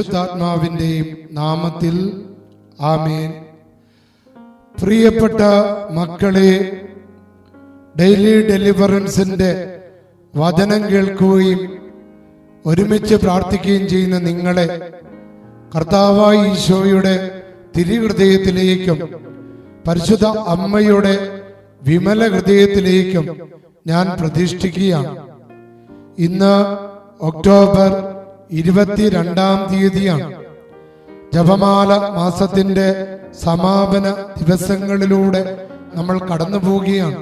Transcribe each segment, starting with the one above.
പരിശുദ്ധാത്മാവിന്റെയും നാമത്തിൽ ആമേൻ. പ്രിയപ്പെട്ട മക്കളെ ഡെയിലി ഡെലിവറൻസിന്റെ വചനം കേൾക്കുകയും ഒരുമിച്ച് പ്രാർത്ഥിക്കുകയും ചെയ്യുന്ന നിങ്ങളെ കർത്താവായ ഈശോയുടെ തിരുഹൃദയത്തിലേക്കും പരിശുദ്ധ അമ്മയുടെ വിമല ഹൃദയത്തിലേക്കും ഞാൻ പ്രതിഷ്ഠിക്കുകയാണ്. ഇന്ന് ഒക്ടോബർ ഇരുപത്തിരണ്ടാം തീയതിയാണ്. ജപമാല മാസത്തിന്റെ സമാപന ദിവസങ്ങളിലൂടെ നമ്മൾ കടന്നു പോവുകയാണ്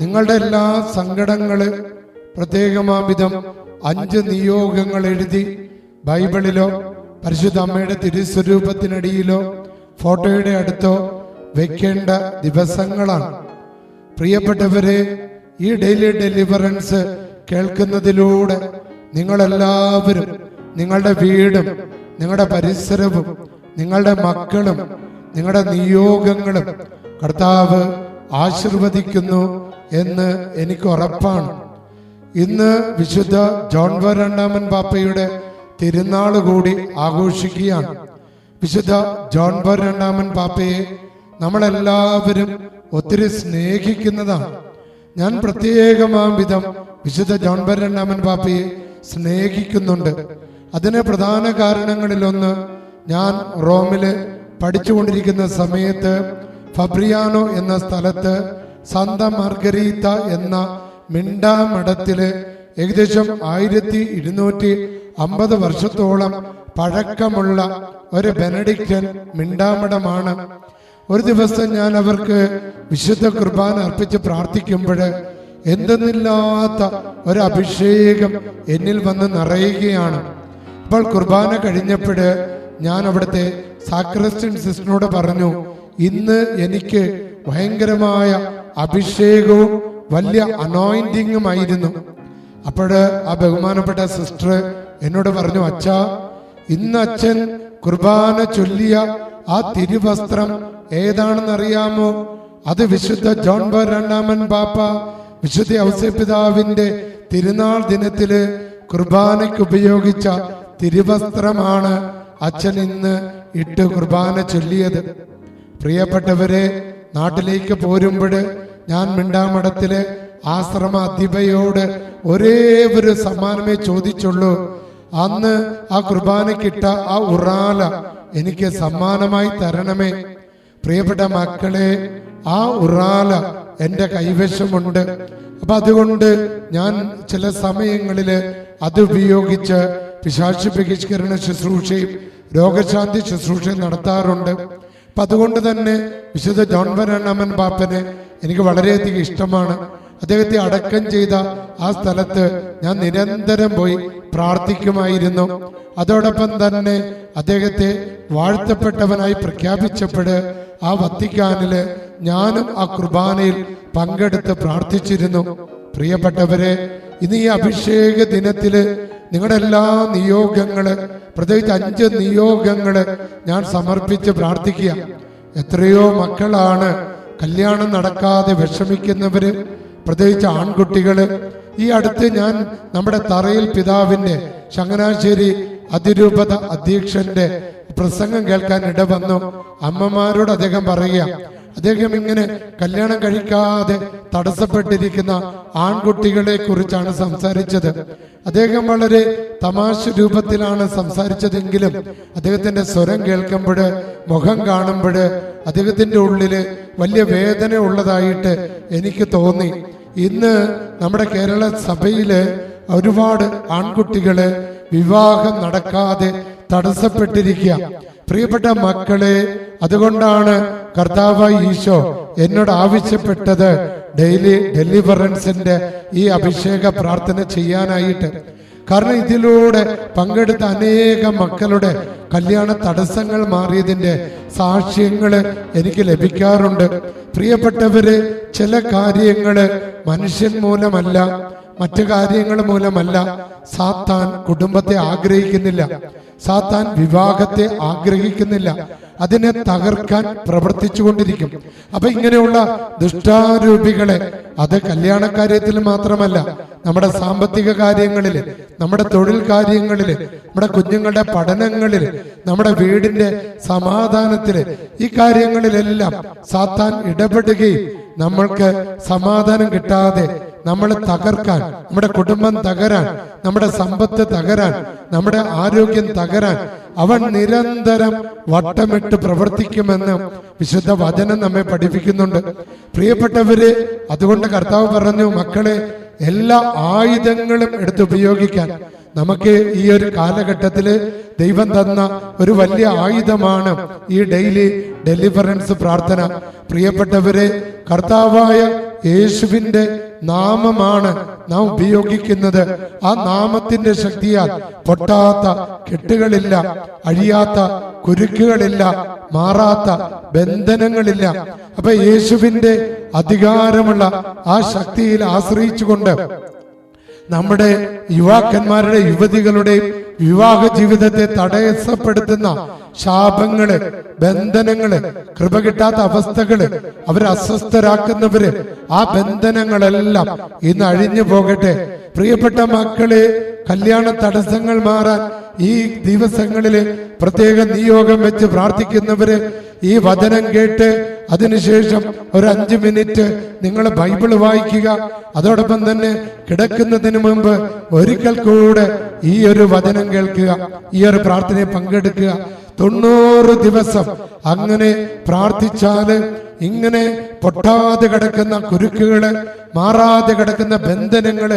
നിങ്ങളുടെ എല്ലാ സങ്കടങ്ങൾ പ്രത്യേകമാവിധം അഞ്ച് നിയോഗങ്ങൾ എഴുതി ബൈബിളിലോ പരിശുദ്ധ അമ്മയുടെ തിരുസ്വരൂപത്തിനടിയിലോ ഫോട്ടോയുടെ അടുത്തോ വെക്കേണ്ട ദിവസങ്ങളാണ്. പ്രിയപ്പെട്ടവരെ ഈ ഡെയിലി ഡെലിവറൻസ് കേൾക്കുന്നതിലൂടെ നിങ്ങളെല്ലാവരും നിങ്ങളുടെ വീടും നിങ്ങളുടെ പരിസരവും നിങ്ങളുടെ മക്കളും നിങ്ങളുടെ നിയോഗങ്ങളും കർത്താവ് ആശീർവദിക്കുന്നു എന്ന് എനിക്ക് ഉറപ്പാണ്. ഇന്ന് വിശുദ്ധ ജോൺ വരണ്ടാമൻ രണ്ടാമൻ പാപ്പയുടെ തിരുനാൾ കൂടി ആഘോഷിക്കുകയാണ്. വിശുദ്ധ ജോൺ രണ്ടാമൻ പാപ്പയെ നമ്മളെല്ലാവരും ഒത്തിരി സ്നേഹിക്കുന്നതാണ്. ഞാൻ പ്രത്യേകമാം വിധം വിശുദ്ധ ജോൺ രണ്ടാമൻ പാപ്പയെ സ്നേഹിക്കുന്നുണ്ട്. അതിന് പ്രധാന കാരണങ്ങളിലൊന്ന് ഞാൻ റോമിൽ പഠിച്ചുകൊണ്ടിരിക്കുന്ന സമയത്ത് ഫബ്രിയാനോ എന്ന സ്ഥലത്ത് സന്ത മാർഗരീത്ത എന്ന മിണ്ടാമഠത്തിൽ ഏകദേശം ആയിരത്തി ഇരുന്നൂറ്റി അമ്പത് വർഷത്തോളം പഴക്കമുള്ള ഒരു ബെനഡിക്റ്റൻ മിണ്ടാമഠമാണ്. ഒരു ദിവസം ഞാൻ അവർക്ക് വിശുദ്ധ കുർബാന അർപ്പിച്ച് പ്രാർത്ഥിക്കുമ്പോൾ എന്തെന്നില്ലാത്ത ഒരു അഭിഷേകം എന്നിൽ വന്ന് നിറയുകയാണ്. അപ്പോൾ കുർബാന കഴിഞ്ഞപ്പോൾ ഞാൻ അവിടുത്തെ സാക്രസ്റ്റൻ സിസ്റ്ററിനോട് പറഞ്ഞു ഇന്ന് എനിക്ക് ഭയങ്കരമായ അഭിഷേകവും വലിയ അനോയിന്റിങ്ങും ആയിരുന്നു അപ്പോൾ ആ ബഹുമാനപ്പെട്ട സിസ്റ്റർ എന്നോട് പറഞ്ഞു അച്ഛ ഇന്ന് അച്ഛൻ കുർബാന ചൊല്ലിയ ആ തിരുവസ്ത്രം ഏതാണെന്ന് അറിയാമോ അത് വിശുദ്ധ ജോൺ ബർ രണ്ടാമൻ പാപ്പ വിശുദ്ധ ഔസ്യപിതാവിന്റെ തിരുനാൾ ദിനത്തിൽ കുർബാനയ്ക്ക് ഉപയോഗിച്ച തിരുവസ്ത്രമാണ് അച്ഛൻ ഇന്ന് ഇട്ട് കുർബാന ചൊല്ലിയത്. പ്രിയപ്പെട്ടവരെ നാട്ടിലേക്ക് പോരുമ്പോൾ ഞാൻ മിണ്ടാമഠത്തിലെ ആശ്രമ അധിപയോട് ഒരേ ഒരു സമ്മാനമേ ചോദിച്ചുള്ളൂ. അന്ന് ആ കുർബാനക്കിട്ട ആ ഉറാല എനിക്ക് സമ്മാനമായി തരണമേ. പ്രിയപ്പെട്ട മക്കളെ ആ ഉറാല എന്റെ കൈവശമുണ്ട്. അപ്പൊ അതുകൊണ്ട് ഞാൻ ചില സമയങ്ങളിൽ അത് ഉപയോഗിച്ച് പിശാച് ബഹിഷ്കരണ ശുശ്രൂഷയും രോഗശാന്തി ശുശ്രൂഷയും നടത്താറുണ്ട്. അപ്പൊ അതുകൊണ്ട് തന്നെ വിശുദ്ധ ജോൺ വരണമൻ പാപ്പനെ എനിക്ക് വളരെയധികം ഇഷ്ടമാണ്. അദ്ദേഹത്തെ അടക്കം ചെയ്ത ആ സ്ഥലത്ത് ഞാൻ നിരന്തരം പോയി പ്രാർത്ഥിക്കുമായിരുന്നു. അതോടൊപ്പം തന്നെ അദ്ദേഹത്തെ വാഴ്ത്തപ്പെട്ടവനായി പ്രഖ്യാപിച്ചപ്പോൾ ആ വത്തിക്കാനിൽ ഞാനും ആ കുർബാനയിൽ പങ്കെടുത്ത് പ്രാർത്ഥിച്ചിരുന്നു. പ്രിയപ്പെട്ടവരെ ഇന്ന് ഈ അഭിഷേക ദിനത്തിൽ നിങ്ങളുടെ എല്ലാ നിയോഗങ്ങൾ പ്രത്യേകിച്ച് അഞ്ച് നിയോഗങ്ങൾ ഞാൻ സമർപ്പിച്ച് പ്രാർത്ഥിക്കുക. എത്രയോ മക്കളാണ് കല്യാണം നടക്കാതെ വിഷമിക്കുന്നവര് പ്രത്യേകിച്ച് ആൺകുട്ടികൾ. ഈ അടുത്ത് ഞാൻ നമ്മുടെ തറയിൽ പിതാവിന്റെ ചങ്ങനാശ്ശേരി അതിരൂപത അധ്യക്ഷന്റെ പ്രസംഗം കേൾക്കാൻ ഇടവന്നു. അമ്മമാരോട് അദ്ദേഹം പറയുക അദ്ദേഹം ഇങ്ങനെ കല്യാണം കഴിക്കാതെ തടസ്സപ്പെട്ടിരിക്കുന്ന ആൺകുട്ടികളെ കുറിച്ചാണ് സംസാരിച്ചത്. അദ്ദേഹം വളരെ തമാശ രൂപത്തിലാണ് സംസാരിച്ചതെങ്കിലും അദ്ദേഹത്തിന്റെ സ്വരം കേൾക്കുമ്പോൾ മുഖം കാണുമ്പോൾ അദ്ദേഹത്തിന്റെ ഉള്ളിൽ വലിയ വേദന ഉള്ളതായിട്ട് എനിക്ക് തോന്നി. ഇന്ന് നമ്മുടെ കേരള സഭയിൽ ഒരുപാട് ആൺകുട്ടികൾ വിവാഹം നടക്കാതെ തടസ്സപ്പെട്ടിരിക്കുക. പ്രിയപ്പെട്ട മക്കളെ അതുകൊണ്ടാണ് കർത്താവ് ഈശോ എന്നോട് ആവശ്യപ്പെട്ടത് ഡെയിലി ഡെലിവറൻസിന്റെ ഈ അഭിഷേക പ്രാർത്ഥന ചെയ്യാനായിട്ട്. കാരണം ഇതിലൂടെ പങ്കെടുത്ത അനേകം മക്കളുടെ കല്യാണ തടസ്സങ്ങൾ മാറിയതിന്റെ സാക്ഷ്യങ്ങൾ എനിക്ക് ലഭിക്കാറുണ്ട്. പ്രിയപ്പെട്ടവര് ചില കാര്യങ്ങൾ മനുഷ്യൻ മൂലമല്ല മറ്റു കാര്യങ്ങൾ മൂലമല്ല സാത്താൻ കുടുംബത്തെ ആഗ്രഹിക്കുന്നില്ല. സാത്താൻ വിവാഹത്തെ ആഗ്രഹിക്കുന്നില്ല. അതിനെ തകർക്കാൻ പ്രവർത്തിച്ചുകൊണ്ടിരിക്കും. അപ്പൊ ഇങ്ങനെയുള്ള ദുഷ്ടാരൂപികളെ അത് കല്യാണ കാര്യത്തിൽ മാത്രമല്ല നമ്മുടെ സാമ്പത്തിക കാര്യങ്ങളിൽ നമ്മുടെ തൊഴിൽ കാര്യങ്ങളിൽ നമ്മുടെ കുഞ്ഞുങ്ങളുടെ പഠനങ്ങളിൽ നമ്മുടെ വീടിന്റെ സമാധാനത്തിൽ ഈ കാര്യങ്ങളിലെല്ലാം സാത്താൻ ഇടപെടുകയും നമ്മൾക്ക് സമാധാനം കിട്ടാതെ നമ്മൾ തകർക്കാൻ നമ്മുടെ കുടുംബം തകരാൻ നമ്മുടെ സമ്പത്ത് തകരാൻ നമ്മുടെ ആരോഗ്യം തകരാൻ അവൻ നിരന്തരം വട്ടമിട്ട് പ്രവർത്തിക്കുമെന്ന് വിശുദ്ധ വചനം നമ്മെ പഠിപ്പിക്കുന്നുണ്ട്. പ്രിയപ്പെട്ടവര് അതുകൊണ്ട് കർത്താവ് പറഞ്ഞു മക്കളെ എല്ലാ ആയുധങ്ങളും എടുത്ത് ഉപയോഗിക്കാൻ നമുക്ക് ഈ ഒരു കാലഘട്ടത്തിൽ ദൈവം തന്ന ഒരു വലിയ ആയുധമാണ് ഈ ഡെയിലി ഡെലിവറൻസ് പ്രാർത്ഥന. പ്രിയപ്പെട്ടവരെ കർത്താവായ യേശുവിന്റെ നാമമാണ് നാം ഉപയോഗിക്കുന്നത്. ആ നാമത്തിന്റെ ശക്തിയാൽ പൊട്ടാത്ത കെട്ടുകളില്ല അഴിയാത്ത കുരുക്കുകളില്ല മാറാത്ത ബന്ധനങ്ങളില്ല. അപ്പൊ യേശുവിന്റെ അധികാരമുള്ള ആ ശക്തിയിൽ ആശ്രയിച്ചുകൊണ്ട് നമ്മുടെ യുവാക്കന്മാരുടെ യുവതികളുടെയും വിവാഹ ജീവിതത്തെ തടസ്സപ്പെടുത്തുന്ന ശാപങ്ങൾ ബന്ധനങ്ങൾ കൃപ കിട്ടാത്ത അവസ്ഥകൾ അവരെ അസ്വസ്ഥരാക്കുന്നവര് ആ ബന്ധനങ്ങളെല്ലാം ഇന്ന് അഴിഞ്ഞു പോകട്ടെ. പ്രിയപ്പെട്ട മക്കളെ കല്യാണ തടസ്സങ്ങൾ മാറാൻ ഈ ദിവസങ്ങളിൽ പ്രത്യേക നിയോഗം വെച്ച് പ്രാർത്ഥിക്കുന്നവര് ഈ വചനം കേട്ട് അതിനുശേഷം ഒരു അഞ്ച് മിനിറ്റ് നിങ്ങൾ ബൈബിൾ വായിക്കുക. അതോടൊപ്പം തന്നെ കിടക്കുന്നതിന് മുമ്പ് ഒരിക്കൽ കൂടെ ഈ ഒരു വചനം കേൾക്കുക. ഈ ഒരു പ്രാർത്ഥനയെ പങ്കെടുക്കുക. തൊണ്ണൂറ് ദിവസം അങ്ങനെ പ്രാർത്ഥിച്ചാൽ ഇങ്ങനെ പൊട്ടാതെ കിടക്കുന്ന കുരുക്കുകൾ മാറാതെ കിടക്കുന്ന ബന്ധനങ്ങൾ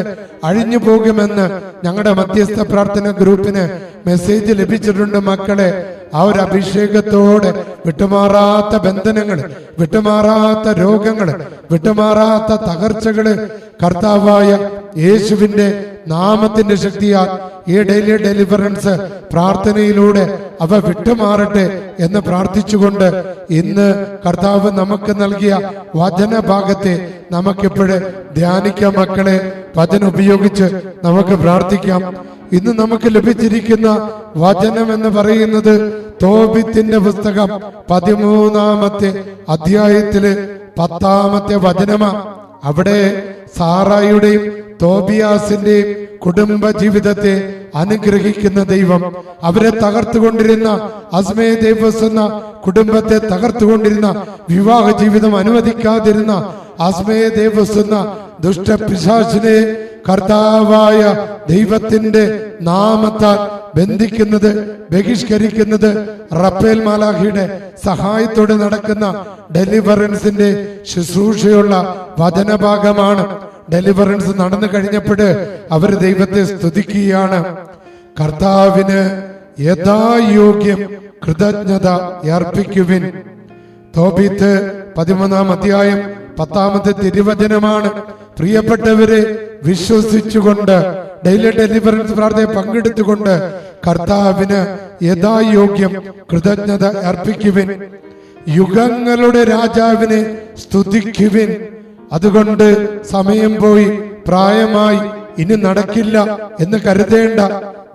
അഴിഞ്ഞു പോകുമെന്ന് ഞങ്ങളുടെ മധ്യസ്ഥ പ്രാർത്ഥന ഗ്രൂപ്പിന് മെസ്സേജ് ലഭിച്ചിട്ടുണ്ട് മക്കളെ. ആ ഒരു അഭിഷേകത്തോടെ വിട്ടുമാറാത്ത ബന്ധനങ്ങൾ വിട്ടുമാറാത്ത രോഗങ്ങൾ വിട്ടുമാറാത്ത തകർച്ചകൾ കർത്താവായ യേശുവിന്റെ നാമത്തിന്റെ ശക്തിയാൽ ഈ ഡെയിലി ഡെലിവറൻസ് പ്രാർത്ഥനയിലൂടെ അവ വിട്ടുമാറട്ടെ എന്ന് പ്രാർത്ഥിച്ചുകൊണ്ട് ഇന്ന് കർത്താവ് നമുക്ക് നൽകിയ വചനഭാഗത്തെ നമുക്കിപ്പോഴ് ധ്യാനിക്കാം മക്കളെ. വചന ഉപയോഗിച്ച് നമുക്ക് പ്രാർത്ഥിക്കാം. ഇന്ന് നമുക്ക് ലഭിച്ചിരിക്കുന്ന വചനം എന്ന് പറയുന്നത് തോബിത്തിന്റെ പുസ്തകം പതിമൂന്നാമത്തെ അധ്യായത്തിൽ പത്താമത്തെ വചനമാ. അവിടെ സാറായുടെയും തോബിയാസിന്റെയും കുടുംബ ജീവിതത്തെ അനുഗ്രഹിക്കുന്ന ദൈവം അവരെ തകർത്തുകൊണ്ടിരുന്ന അസ്മേ ദേവസ് എന്ന കുടുംബത്തെ തകർത്തുകൊണ്ടിരുന്ന വിവാഹ ജീവിതം അനുവദിക്കാതിരുന്ന അസ്മേ ദേവസ് എന്ന ദുഷ്ടപിശാചിനെ കർത്താവായ ദൈവത്തിന്റെ നാമത്താൽ ബന്ധിക്കുന്നത് ബഹിഷ്കരിക്കുന്നത് റപ്പേൽ മാലാഹിയുടെ സഹായത്തോടെ നടക്കുന്ന ഡെലിവറൻസിന്റെ ശുശ്രൂഷയുള്ള വചനഭാഗമാണ്. ഡെലിവറൻസ് നടന്നു കഴിഞ്ഞപ്പോഴ് അവർ ദൈവത്തെ സ്തുതിക്കുകയാണ്. കർത്താവിന് യഥായോഗ്യം കൃതജ്ഞത അർപ്പിക്കുവിൻ. തോബീത്ത് പതിമൂന്നാം അധ്യായം പത്താമത്തെ തിരുവചനമാണ്. പ്രിയപ്പെട്ടവരെ വിശ്വസിച്ചുകൊണ്ട് ഡെയിലി ഡെലിവറൻസ് പ്രാർത്ഥന പങ്കെടുത്തുകൊണ്ട് കർത്താവിന് യഥായോഗ്യം കൃതജ്ഞത അർപ്പിക്കുവിൻ. യുഗങ്ങളുടെ രാജാവിനെ സ്തുതിക്കുവിൻ. അതുകൊണ്ട് സമയം പോയി പ്രായമായി ഇനി നടക്കില്ല എന്ന് കരുതേണ്ട.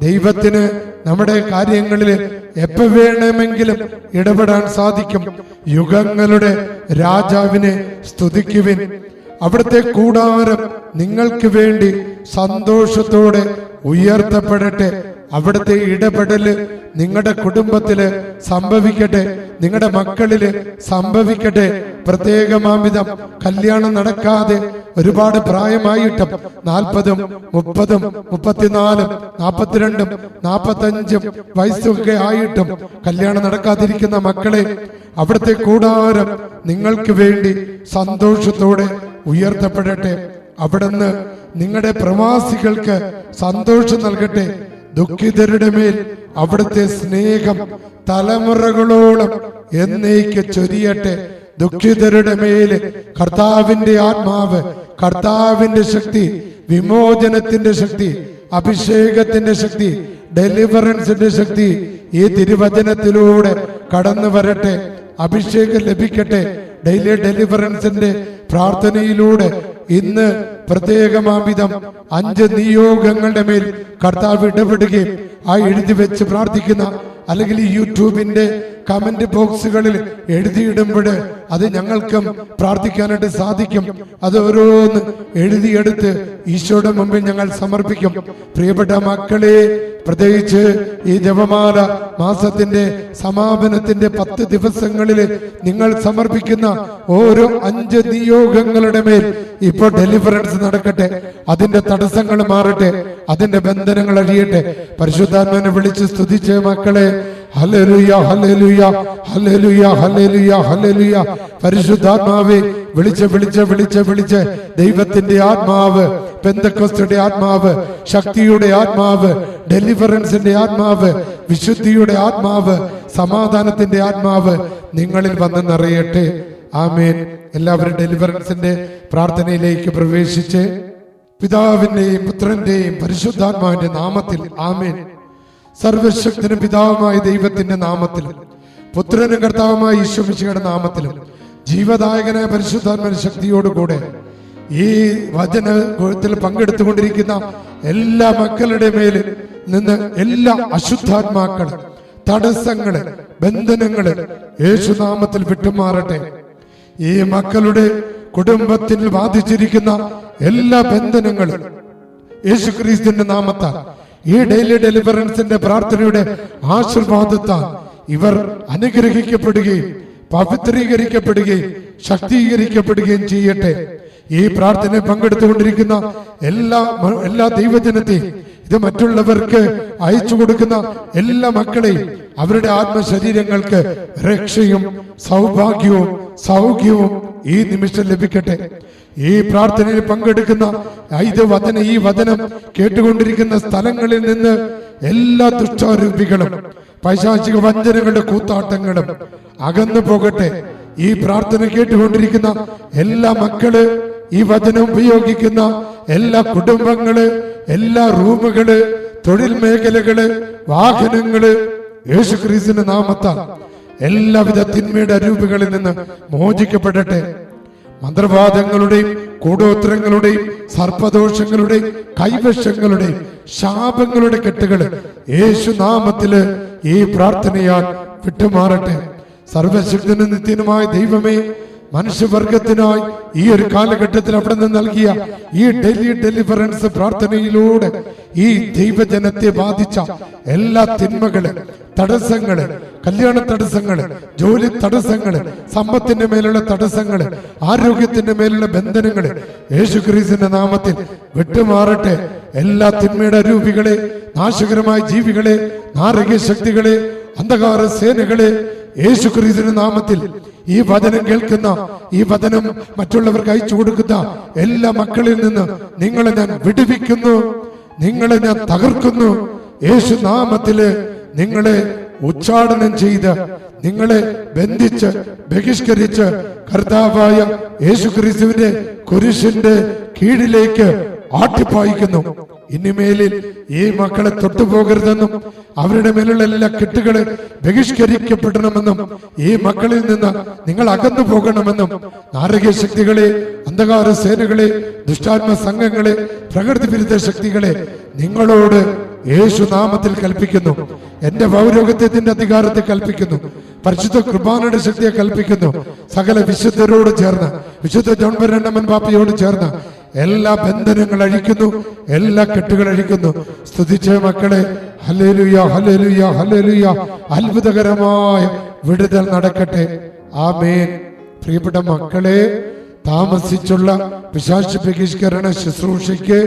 ദൈവത്തിന് നമ്മുടെ കാര്യങ്ങളിൽ എപ്പോ വേണമെങ്കിലും ഇടപെടാൻ സാധിക്കും. യുഗങ്ങളുടെ രാജാവിനെ സ്തുതിക്കുവിൻ. അവിടുത്തെ കൂടാരം നിങ്ങൾക്ക് വേണ്ടി സന്തോഷത്തോടെ ഉയർത്തപ്പെടട്ടെ. അവിടുത്തെ ഇടപെടൽ നിങ്ങളുടെ കുടുംബത്തിൽ സംഭവിക്കട്ടെ. നിങ്ങളുടെ മക്കളിൽ സംഭവിക്കട്ടെ. പ്രത്യേകമാമിതം കല്യാണം നടക്കാതെ ഒരുപാട് പ്രായമായിട്ടും നാൽപ്പതും മുപ്പതും മുപ്പത്തിനാലും നാൽപ്പത്തിരണ്ടും നാൽപ്പത്തഞ്ചും വയസ്സൊക്കെ ആയിട്ടും കല്യാണം നടക്കാതിരിക്കുന്ന മക്കളെ അവിടുത്തെ കൂടാരം നിങ്ങൾക്ക് വേണ്ടി സന്തോഷത്തോടെ ഉയർത്തപ്പെടട്ടെ. അവിടുന്ന് നിങ്ങളുടെ പ്രവാസികൾക്ക് സന്തോഷം നൽകട്ടെ. ദുഃഖിതരുടെ മേൽ അവിടുത്തെ സ്നേഹം തലമുറകളോളം എന്നേക്ക് ചൊരിയട്ടെ. ദുഃഖിതരുടെ മേൽ കർത്താവിന്റെ ആത്മാവ് കർത്താവിന്റെ ശക്തി വിമോചനത്തിന്റെ ശക്തി അഭിഷേകത്തിന്റെ ശക്തി ഡെലിവറൻസിന്റെ ശക്തി ഈ തിരുവചനത്തിലൂടെ കടന്നു വരട്ടെ അഭിഷേകം ലഭിക്കട്ടെ. ഡെയിലി ഡെലിവറൻസിന്റെ പ്രാർത്ഥനയിലൂടെ ഇന്ന് പ്രത്യേകമാവിധം അഞ്ച് നിയോഗങ്ങളുടെ മേൽ കർത്താവ് ഇടപെടുകയും ആ എഴുതി വെച്ച് പ്രാർത്ഥിക്കുന്ന അല്ലെങ്കിൽ ഈ യൂട്യൂബിന്റെ കമന്റ് ബോക്സുകളിൽ എഴുതിയിടുമ്പോൾ അത് ഞങ്ങൾക്കും പ്രാർത്ഥിക്കാനായിട്ട് സാധിക്കും. അത് ഓരോന്ന് എഴുതിയെടുത്ത് ഈശോയുടെ മുമ്പിൽ ഞങ്ങൾ സമർപ്പിക്കും. പ്രിയപ്പെട്ട മക്കളെ പ്രത്യേകിച്ച് ഈ ജപമാല മാസത്തിന്റെ സമാപനത്തിന്റെ പത്ത് ദിവസങ്ങളിൽ നിങ്ങൾ സമർപ്പിക്കുന്ന ഓരോ അഞ്ച് നിയോഗങ്ങളുടെ മേൽ ഇപ്പോൾ ഡെലിവറൻസ് നടക്കട്ടെ. അതിന്റെ തടസ്സങ്ങൾ മാറട്ടെ. അതിന്റെ ബന്ധനങ്ങൾ അഴിയട്ടെ പരിശുദ്ധാത്മനെ വിളിച്ച് സ്തുതിച്ച് മക്കളെ പരിശുദ്ധാത്മാവെ വിളിച്ച് വിളിച്ച് വിളിച്ച് വിളിച്ച്. ദൈവത്തിന്റെ ആത്മാവ് പെന്തക്കോസ്തുടെ ആത്മാവ് ശക്തിയുടെ ആത്മാവ് ഡെലിവറൻസിന്റെ ആത്മാവ് വിശുദ്ധിയുടെ ആത്മാവ് സമാധാനത്തിന്റെ ആത്മാവ് നിങ്ങളിൽ വന്ന് നിറയട്ടെ ആമേൻ. എല്ലാവരും ഡെലിവറൻസിന്റെ പ്രാർത്ഥനയിലേക്ക് പ്രവേശിച്ച് പിതാവിന്റെയും പുത്രന്റെയും പരിശുദ്ധാത്മാവിന്റെ നാമത്തിൽ. ആമേൻ. സർവശക്തനും പിതാവുമായ ദൈവത്തിന്റെ നാമത്തിൽ പുത്രനും കർത്താവുമായ ഈശ്വമിച്ചയുടെ നാമത്തിലും ജീവദായകനായ പരിശുദ്ധാത്മന ശക്തിയോടുകൂടെ ഈ വചന വചനത്തിൽ പങ്കെടുത്തുകൊണ്ടിരിക്കുന്ന എല്ലാ മക്കളുടെ മേൽ നിന്ന് എല്ലാ അശുദ്ധാത്മാക്കൾ തടസ്സങ്ങൾ ബന്ധനങ്ങൾ യേശുനാമത്തിൽ വിട്ടുമാറട്ടെ. ഈ മക്കളുടെ കുടുംബത്തിൽ ബാധിച്ചിരിക്കുന്ന എല്ലാ ബന്ധനങ്ങളും യേശു ക്രിസ്തുവിന്റെ നാമത്താൽ ഈ ഡെയിലി ഡെലിവറൻസിന്റെ പ്രാർത്ഥനയുടെ ആശീർവാദത്താൽ ഇവർ അനുഗ്രഹിക്കപ്പെടുകയും പവിത്രീകരിക്കപ്പെടുകയും ശക്തീകരിക്കപ്പെടുകയും ചെയ്യട്ടെ. ഈ പ്രാർത്ഥന പങ്കെടുത്തുകൊണ്ടിരിക്കുന്ന എല്ലാ എല്ലാ ദൈവജനത്തെയും ഇത് മറ്റുള്ളവർക്ക് അയച്ചു കൊടുക്കുന്ന എല്ലാ മക്കളെയും അവരുടെ ആത്മശരീരങ്ങൾക്ക് രക്ഷയും സൗഭാഗ്യവും സൗഖ്യവും ഈ നിമിഷം ലഭിക്കട്ടെ. ഈ പ്രാർത്ഥനയിൽ പങ്കെടുക്കുന്ന ഇത് വചന ഈ വചനം കേട്ടുകൊണ്ടിരിക്കുന്ന സ്ഥലങ്ങളിൽ നിന്ന് എല്ലാ ദുഷ്ടാരൂപികളും പൈശാചിക വഞ്ചനകളുടെ കൂത്താട്ടങ്ങളും അകന്നു പോകട്ടെ. ഈ പ്രാർത്ഥന കേട്ടുകൊണ്ടിരിക്കുന്ന എല്ലാ മക്കൾ ഈ വചനം ഉപയോഗിക്കുന്ന എല്ലാ കുടുംബങ്ങൾ എല്ലാ റൂമുകൾ തൊഴിൽ മേഖലകൾ വാഹനങ്ങൾ യേശുക്രീസിന്റെ നാമത്താൽ എല്ലാവിധ തിന്മയുടെ അരൂപികളിൽ നിന്ന് മോചിക്കപ്പെടട്ടെ. മന്ത്രവാദങ്ങളുടെയും കൂടോത്രങ്ങളുടെയും സർപ്പദോഷങ്ങളുടെയും കൈവശങ്ങളുടെയും ശാപങ്ങളുടെ കെട്ടുകൾ യേശുനാമത്തിൽ ഈ പ്രാർത്ഥനയാൽ വിട്ടുമാറട്ടെ. സർവശക്തനും നിത്യനുമായ ദൈവമേ മനുഷ്യവർഗത്തിനായി ഈ ഒരു കാലഘട്ടത്തിൽ അവിടെ നിന്ന് നൽകിയ ഈ ഡെലി ഡെലിവറൻസ് പ്രാർത്ഥനയിലൂടെ ഈ ദൈവജനത്തെ ബാധിച്ച എല്ലാ തിന്മകൾ തടസ്സങ്ങൾ കല്യാണ തടസ്സങ്ങൾ ജോലി തടസ്സങ്ങൾ സമ്പത്തിന്റെ മേലുള്ള തടസ്സങ്ങൾ ആരോഗ്യത്തിന്റെ മേലുള്ള ബന്ധനങ്ങൾ യേശുക്രീസിന്റെ നാമത്തിൽ വിട്ടുമാറട്ടെ. എല്ലാ തിന്മയുടെ രൂപികളെ നാശകരമായ ജീവികളെ നാരകീയ ശക്തികളെ അന്ധകാര സേനകളെ യേശുക്രീസിന്റെ നാമത്തിൽ ഈ വചനം കേൾക്കുന്ന ഈ വചനം മറ്റുള്ളവർക്ക് അയച്ചു കൊടുക്കുന്ന എല്ലാ മക്കളിൽ നിന്ന് നിങ്ങളെ ഞാൻ വിടുവിക്കുന്നു നിങ്ങളെ ഞാൻ തകർക്കുന്നു. യേശു നാമത്തിൽ നിങ്ങളെ ഉച്ചാടനം ചെയ്ത് നിങ്ങളെ ബന്ധിച്ച് ബഹിഷ്കരിച്ച് കർത്താവായ യേശു ക്രിസ്തുവിന്റെ കുരിശിന്റെ കീഴിലേക്ക് ആട്ടിപ്പായിക്കുന്നു. ഇനിമേലിൽ ഈ മക്കളെ തൊട്ടുപോകരുതെന്നും അവരുടെ മേലുള്ള എല്ലാ കെട്ടുകളെ ബഹിഷ്കരിക്കപ്പെടണമെന്നും ഈ മക്കളിൽ നിന്ന് നിങ്ങൾ അകന്നു പോകണമെന്നും നാരകീയ ശക്തികളെ അന്ധകാര സേനകളെ ദുഷ്ടാത്മ സംഘങ്ങളെ പ്രകൃതി വിരുദ്ധ ശക്തികളെ നിങ്ങളോട് യേശു നാമത്തിൽ കൽപ്പിക്കുന്നു. എന്റെ പൗരോഗത്യത്തിന്റെ അധികാരത്തെ കൽപ്പിക്കുന്നു. പരിശുദ്ധ കൃപാനയുടെ ശക്തിയെ കൽപ്പിക്കുന്നു. സകല വിശുദ്ധരോട് ചേർന്ന് വിശുദ്ധ ജോൺ രണ്ടമ്മൻ പാപ്പയോട് ചേർന്ന് എല്ലാ ബന്ധനങ്ങൾ അഴിക്കുന്നു എല്ലാ കെട്ടുകൾ അഴിക്കുന്നു. സ്തുതിച്ച മക്കളെ ഹല്ലേലൂയ ഹല്ലേലൂയ ഹല്ലേലൂയ. അത്ഭുതകരമായ വിടുതൽ നടക്കട്ടെ. ആമേൻ. പ്രിയപ്പെട്ട മക്കളെ താമസിച്ചുള്ള പിശാശ് ബഹിഷ്കരണ ശുശ്രൂഷയ്ക്ക്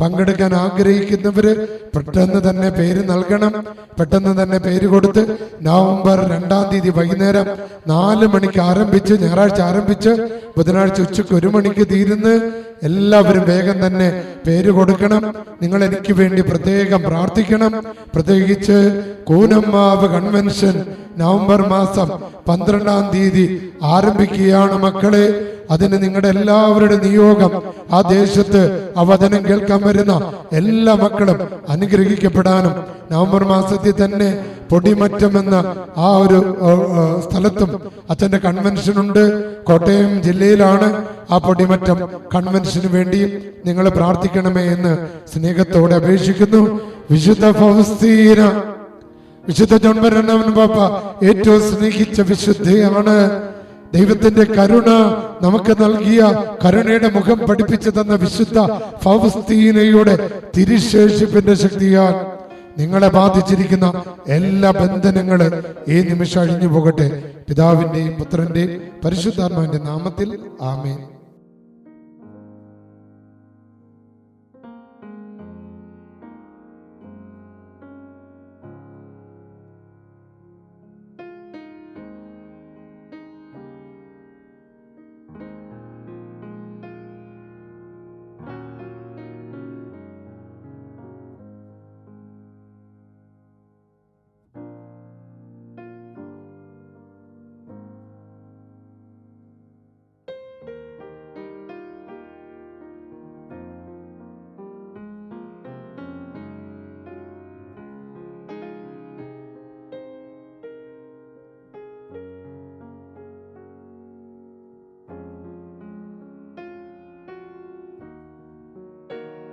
പങ്കെടുക്കാൻ ആഗ്രഹിക്കുന്നവര് പെട്ടെന്ന് തന്നെ പേര് നൽകണം. പെട്ടെന്ന് തന്നെ പേര് കൊടുത്ത് നവംബർ രണ്ടാം തീയതി വൈകുന്നേരം നാല് മണിക്ക് ആരംഭിച്ച് ഞായറാഴ്ച ആരംഭിച്ച് ബുധനാഴ്ച ഉച്ചയ്ക്ക് ഒരു മണിക്ക് തീരുന്ന് എല്ലാവരും വേഗം തന്നെ പേര് കൊടുക്കണം. നിങ്ങൾ എനിക്ക് വേണ്ടി പ്രത്യേകം പ്രാർത്ഥിക്കണം. പ്രത്യേകിച്ച് കൂനമ്മാവ് കൺവെൻഷൻ നവംബർ മാസം പന്ത്രണ്ടാം തീയതി ആരംഭിക്കുകയാണ് മക്കളെ. അതിന് നിങ്ങളുടെ എല്ലാവരുടെ നിയോഗം. ആ ദേശത്ത് ആ വചനം കേൾക്കാൻ വരുന്ന എല്ലാ മക്കളും അനുഗ്രഹിക്കപ്പെടാനും നവംബർ മാസത്തിൽ തന്നെ പൊടിമറ്റം എന്ന ആ ഒരു സ്ഥലത്തും അച്ഛന്റെ കൺവെൻഷൻ ഉണ്ട്. കോട്ടയം ജില്ലയിലാണ് ആ പൊടിമറ്റം കൺവെൻഷന് വേണ്ടിയും നിങ്ങൾ പ്രാർത്ഥിക്കണമേ എന്ന് സ്നേഹത്തോടെ അപേക്ഷിക്കുന്നു. വിശുദ്ധ ഫൗസ്തീന വിശുദ്ധ ജോൺ ബരണവൻ പാപ്പ ഏറ്റവും സ്നേഹിച്ച വിശുദ്ധയാണ്. ദൈവത്തിന്റെ കരുണ നമുക്ക് നൽകിയ കരുണയുടെ മുഖം പഠിപ്പിച്ചു തന്ന വിശുദ്ധ ഫൗസ്തീനയുടെ തിരിശേഷിപ്പിന്റെ ശക്തിയാൽ നിങ്ങളെ ബാധിച്ചിരിക്കുന്ന എല്ലാ ബന്ധനങ്ങൾ ഈ നിമിഷം അഴിഞ്ഞു പോകട്ടെ. പിതാവിന്റെയും പുത്രന്റെയും പരിശുദ്ധാത്മാവിന്റെ നാമത്തിൽ ആമേൻ.